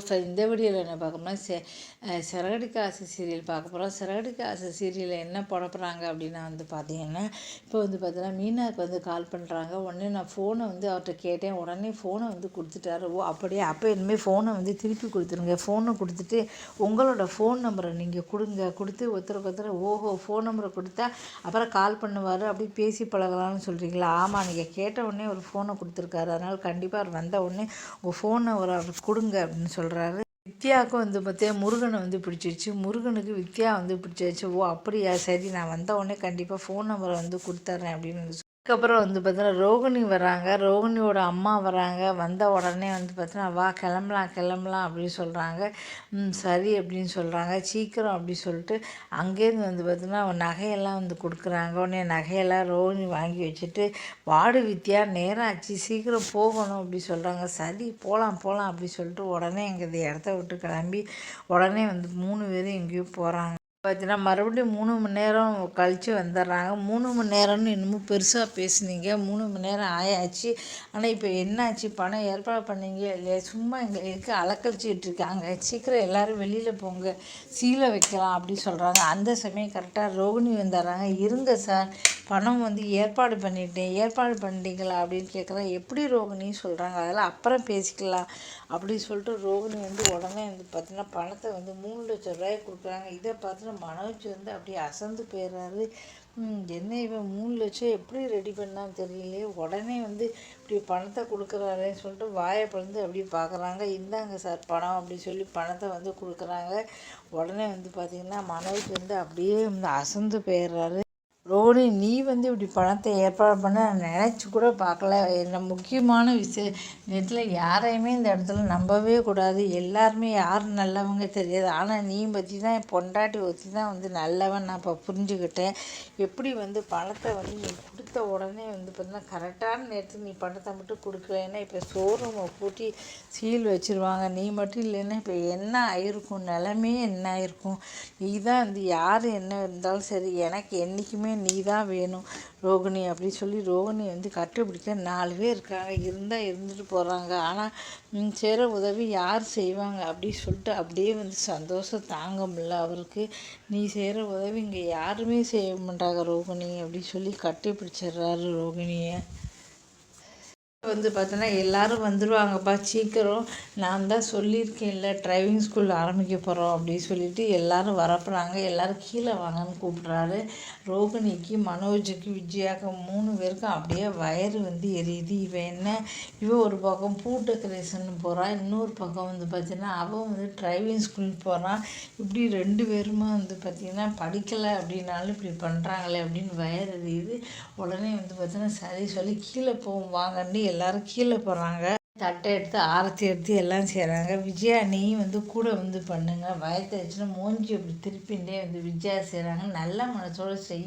இப்போ இந்த வீடியோவில் என்ன பார்க்கணும்னா செ சிறகடிக்க ஆசை சீரியல் பார்க்க போகிறோம் சிறகடிக்க ஆசை சீரியலில் என்ன போட போகிறாங்க அப்படின்னா வந்து பார்த்தீங்கன்னா இப்போ வந்து பார்த்தீங்கன்னா மீனாவுக்கு வந்து கால் பண்ணுறாங்க உடனே நான் ஃபோனை வந்து அவர்கிட்ட கேட்டேன். உடனே ஃபோனை வந்து கொடுத்துட்டாரு. ஓ அப்படியே? அப்போ இனிமேல் ஃபோனை வந்து திருப்பி கொடுத்துருங்க. ஃபோனை கொடுத்துட்டு உங்களோட ஃபோன் நம்பரை நீங்கள் கொடுங்க. கொடுத்து ஒருத்தருக்கு ஒருத்தர் ஓஹோ ஃபோன் நம்பரை கொடுத்தா அப்புறம் கால் பண்ணுவார். அப்படி பேசி பழகலாம்னு சொல்கிறீங்களா ஆமாம் நீங்கள் கேட்ட உடனே ஒரு ஃபோனை கொடுத்துருக்காரு. அதனால் கண்டிப்பாக அவர் வந்த உடனே உங்கள் ஃபோனை ஒரு கொடுங்க அப்படின்னு சொல்கிறாரு வித்யாவுக்கும் வந்து பார்த்தியா முருகனை வந்து பிடிச்சிருச்சு. முருகனுக்கு வித்யா வந்து பிடிச்சிருச்சு ஓ அப்படியா? சரி நான் வந்த உடனே கண்டிப்பாக ஃபோன் நம்பரை வந்து கொடுத்துட்றேன் அப்படின்னு அதுக்கப்புறம் வந்து பார்த்தீங்கன்னா ரோகிணி வராங்க. ரோகிணியோட அம்மா வராங்க. வந்த உடனே வந்து பார்த்தீங்கன்னா வா கிளம்பலாம் கிளம்பலாம் அப்படின்னு சொல்கிறாங்க ம் சரி அப்படின்னு சொல்கிறாங்க சீக்கிரம் அப்படி சொல்லிட்டு அங்கேருந்து வந்து பார்த்தீங்கன்னா நகையெல்லாம் வந்து கொடுக்குறாங்க. உடனே நகையெல்லாம் ரோகிணி வாங்கி வச்சுட்டு வாடு வித்தியா நேரம் ஆச்சு சீக்கிரம் போகணும் அப்படி சொல்கிறாங்க சரி போகலாம் போகலாம் அப்படி சொல்லிட்டு உடனே எங்கள் இந்த இடத்த விட்டு கிளம்பி உடனே வந்து மூணு பேரும் எங்கேயோ போகிறாங்க பார்த்தீங்கன்னா மறுபடியும் மூணு மணி நேரம் கழித்து வந்துடுறாங்க. மூணு மணி நேரம்னு இன்னமும் பெருசாக பேசுனீங்க. மூணு மணி நேரம் ஆயாச்சு. ஆனால் இப்போ என்னாச்சு? பணம் ஏற்பாடு பண்ணீங்க இல்லையா? சும்மா எங்களுக்கு அலக்கழிச்சிக்கிட்டு இருக்காங்க. சீக்கிரம் எல்லோரும் வெளியில் போங்க. சீலை வைக்கலாம் அப்படி சொல்கிறாங்க அந்த சமயம் கரெக்டாக ரோகிணி வந்துடுறாங்க. இருங்க சார். பணம் வந்து ஏற்பாடு பண்ணிட்டேன். ஏற்பாடு பண்ணிட்டீங்களா அப்படின்னு கேட்குறேன் எப்படி ரோகிணி? சொல்கிறாங்க அதெல்லாம் அப்புறம் பேசிக்கலாம். அப்படின்னு சொல்லிட்டு ரோகிணி வந்து உடனே வந்து பார்த்தீங்கன்னா பணத்தை வந்து மூணு லட்சம் ரூபாய் கொடுக்குறாங்க. இதை பார்த்தீங்கன்னா மனோஜ் வந்து அப்படியே அசந்து போயிடுறாரு. என்ன இவன் மூணு லட்சம் எப்படி ரெடி பண்ணான்னு தெரியலையே. உடனே வந்து இப்படி பணத்தை கொடுக்குறாருன்னு சொல்லிட்டு வாயை பிறந்து அப்படி பார்க்குறாங்க இந்தாங்க சார் பணம் அப்படி சொல்லி பணத்தை வந்து கொடுக்குறாங்க. உடனே வந்து பார்த்திங்கன்னா மனோஜ் வந்து அப்படியே வந்து அசந்து போயிடுறாரு. ரோனி நீ வந்து இப்படி பணத்தை ஏற்பாடு பண்ண நினச்சி கூட பார்க்கல. என்ன முக்கியமான விஷயம் நேரத்தில் யாரையுமே இந்த இடத்துல நம்பவே கூடாது. எல்லாருமே யார் நல்லவங்க தெரியாது. ஆனால் நீ பற்றி தான் என் பொண்டாட்டி ஒத்தி தான் வந்து நல்லவன். நான் இப்போ புரிஞ்சுக்கிட்டேன். எப்படி வந்து பணத்தை வந்து நீ கொடுத்த உடனே வந்து பார்த்தீங்கன்னா கரெக்டான நேரத்துக்கு நீ பணத்தை மட்டும் கொடுக்கலன்னா இப்போ ஷோரூமை பூட்டி சீல் வச்சுருவாங்க. நீ மட்டும் இல்லைன்னா இப்போ என்ன ஆயிருக்கும்? நிலமே என்ன ஆயிருக்கும்? நீ தான் வந்து யார் என்ன இருந்தாலும் சரி எனக்கு என்றைக்குமே நீ தான் வேணும். ரோகிணி அப்படின்னு சொல்லி ரோகிணி வந்து கட்டுப்பிடிக்க நாலு பேர் இருக்காங்க. இருந்தால் இருந்துட்டு போகிறாங்க ஆனால் செய்கிற உதவி யார் செய்வாங்க அப்படின்னு சொல்லிட்டு அப்படியே வந்து சந்தோஷம் தாங்க முடியல அவருக்கு. நீ செய்கிற உதவி இங்கே யாருமே செய்ய மாட்டாங்க ரோகிணி. அப்படின்னு சொல்லி கட்டி பிடிச்சிடுறாரு ரோகிணியை. வந்து பார்த்தோன்னா எல்லோரும் வந்துடுவாங்கப்பா சீக்கிரம். நான் தான் சொல்லியிருக்கேன்ல டிரைவிங் ஸ்கூல் ஆரம்பிக்க போகிறோம் அப்படின்னு சொல்லிட்டு எல்லோரும் வரப்போகிறாங்க எல்லோரும் கீழே வாங்கன்னு கூப்பிட்றாரு. ரோகிணிக்கு மனோஜுக்கு விஜயாக்கு மூணு பேருக்கும் அப்படியே வயறு வந்து எரியுது. இவன் என்ன? இவன் ஒரு பக்கம் பூ டெக்கரேஷன் போகிறான் இன்னொரு பக்கம் வந்து பார்த்தீங்கன்னா அவன் வந்து டிரைவிங் ஸ்கூல் போகிறான் இப்படி ரெண்டு பேருமே வந்து பார்த்திங்கன்னா படிக்கலை அப்படின்னாலும் இப்படி பண்ணுறாங்களே அப்படின்னு வயர் எரியுது. உடனே வந்து பார்த்தீங்கன்னா சரி சொல்லி கீழே போவோம் வாங்கன்னு எல்லோரும் கீழே போகிறாங்க தட்டை எடுத்து ஆரத்தி எடுத்து எல்லாம் செய்கிறாங்க விஜயா நீ வந்து கூட வந்து பண்ணுங்க. வயத்தை வச்சுன்னா மூஞ்சி அப்படி திருப்பிண்டே வந்து விஜயா செய்கிறாங்க நல்ல மனசோடு செய்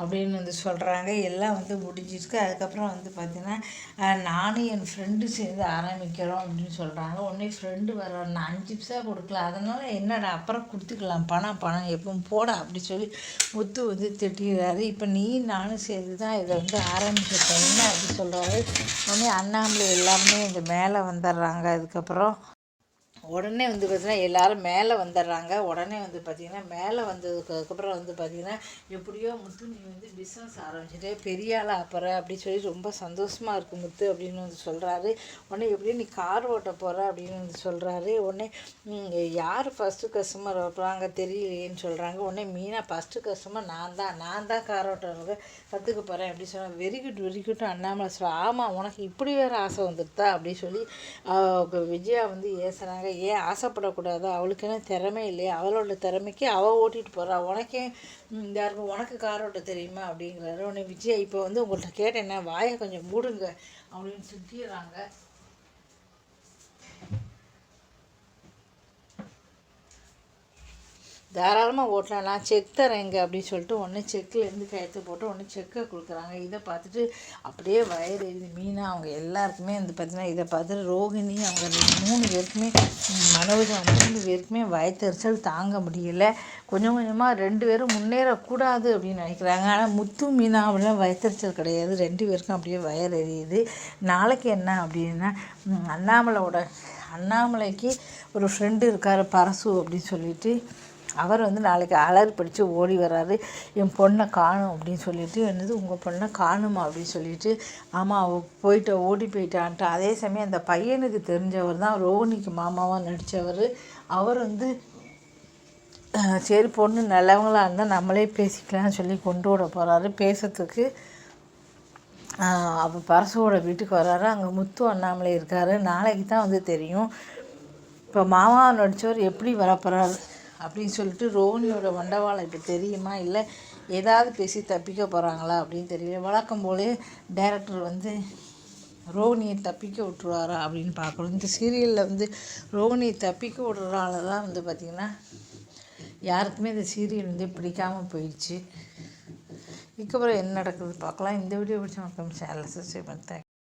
அப்படின்னு வந்து சொல்கிறாங்க எல்லாம் வந்து முடிஞ்சிருக்கு. அதுக்கப்புறம் வந்து பார்த்திங்கன்னா நானும் என் ஃப்ரெண்டு சேர்ந்து ஆரம்பிக்கிறோம் அப்படின்னு சொல்கிறாங்க உடனே ஃப்ரெண்டு வர நான் அஞ்சு பிசா கொடுக்கல. அதனால் என்னடா அப்புறம் கொடுத்துக்கலாம். பணம் பணம் எப்பவும் போட அப்படி சொல்லி முத்து வந்து திட்டுகிறாரு இப்போ நீ நானும் சேர்ந்து தான் இதை வந்து ஆரம்பிச்சிருக்கேன் என்ன அப்படி சொல்கிறாரு உடனே அண்ணாமலை எல்லாருமே கொஞ்சம் மேலே வந்துடுறாங்க. அதுக்கப்புறம் உடனே வந்து பார்த்திங்கன்னா எல்லோரும் மேலே வந்துடுறாங்க. உடனே வந்து பார்த்திங்கன்னா மேலே வந்ததுக்கப்புறம் வந்து பார்த்திங்கன்னா எப்படியோ முத்து நீ வந்து பிஸ்னஸ் ஆரம்பிச்சுட்டே பெரிய ஆள் ஆப்புற அப்படின்னு சொல்லி ரொம்ப சந்தோஷமாக இருக்குது முத்து அப்படின்னு வந்து சொல்கிறாரு உடனே எப்படியோ நீ கார் ஓட்ட போகிற அப்படின்னு வந்து சொல்கிறாரு உடனே யார் ஃபஸ்ட்டு கஸ்டமர் வைப்பாங்க தெரியலையேன்னு சொல்கிறாங்க உடனே மீனாக ஃபஸ்ட்டு கஸ்டமர் நான் தான். நான் தான் கார் ஓட்டுறவங்க கற்றுக்க போகிறேன் அப்படின்னு சொன்னால் very good very good Annamalai சொல்கிறேன் ஆமாம் உனக்கு இப்படி வேறு ஆசை வந்துடுதா? அப்படின்னு சொல்லி விஜயா வந்து ஏசுகிறாங்க ஏன் ஆசைப்படக்கூடாது? அவளுக்குன்னு திறமை இல்லையே? அவளோட திறமைக்கு அவள் ஓட்டிகிட்டு போகிறா உனக்கே யாருக்கும் உனக்கு கார் ஓட்ட தெரியுமா? அப்படிங்கிறாரு. உடனே விஜய் இப்போ வந்து உங்கள்கிட்ட கேட்டேன்னா வாயை கொஞ்சம் மூடுங்க. அப்படின்னு சுற்றிடுறாங்க தாராளமாக ஓட்டலாம். நான் செக் தரேங்க அப்படின்னு சொல்லிட்டு ஒன்று செக்கிலேருந்து கையெழுத்து போட்டு ஒன்று செக்கை கொடுக்குறாங்க. இதை பார்த்துட்டு அப்படியே வயர் எழுதி மீனா அவங்க எல்லாருக்குமே வந்து பார்த்தீங்கன்னா இதை பார்த்துட்டு ரோகிணி அவங்க மூணு பேருக்குமே மனோஜ் மூணு பேருக்குமே வயத்தறிச்சல் தாங்க முடியல. கொஞ்சம் கொஞ்சமாக ரெண்டு பேரும் முன்னேறக்கூடாது அப்படின்னு நினைக்கிறாங்க. ஆனால் முத்து மீனா அப்படின்னா வயத்தறிச்சல் கிடையாது. ரெண்டு பேருக்கும் அப்படியே வயர் எரியுது. நாளைக்கு என்ன அப்படின்னா அண்ணாமலையோட அண்ணாமலைக்கு ஒரு ஃப்ரெண்டு இருக்கார் பரசு அப்படின்னு சொல்லிட்டு. அவர் வந்து நாளைக்கு அலர் பிடிச்சி ஓடி வர்றாரு. என் பொண்ணை காணும் அப்படின்னு சொல்லிட்டு என்னது உங்கள் பொண்ணை காணுமா அப்படின்னு சொல்லிட்டு ஆமாம் அவள் போயிட்டு ஓடி போயிட்டான்ட்டு. அதே சமயம் அந்த பையனுக்கு தெரிஞ்சவர் தான் ரோஹினிக்கு மாமாவாக நடித்தவர் அவர் வந்து சரி பொண்ணு நல்லவங்களாக இருந்தால் நம்மளே பேசிக்கலாம்னு சொல்லி கொண்டு விட போகிறாரு பேசுறதுக்கு அப்போ பரசுவோட வீட்டுக்கு வர்றாரு. அங்கே முத்து அண்ணாமலை இருக்கார். நாளைக்கு தான் வந்து தெரியும். இப்போ மாமா நடித்தவர் எப்படி வரப்போகிறாரு அப்படின்னு சொல்லிட்டு ரோனியோட வண்டவாளம் இப்போ தெரியுமா? இல்லை ஏதாவது பேசி தப்பிக்க போகிறாங்களா அப்படின்னு தெரியல. வழக்கம் போலே டைரக்டர் வந்து ரோகிணியை தப்பிக்க விட்டுருவாரா அப்படின்னு பார்க்கணும். இந்த சீரியலில் வந்து ரோஹினியை தப்பிக்க விடுறதால தான் வந்து பார்த்திங்கன்னா யாருக்குமே இந்த சீரியல் வந்து பிடிக்காமல் போயிடுச்சு. இதுக்கப்புறம் என்ன நடக்குது பார்க்கலாம். இந்த வீடியோ பிடிச்ச மக்கள் சேனலை சப்ஸ்கிரைப் பண்ணி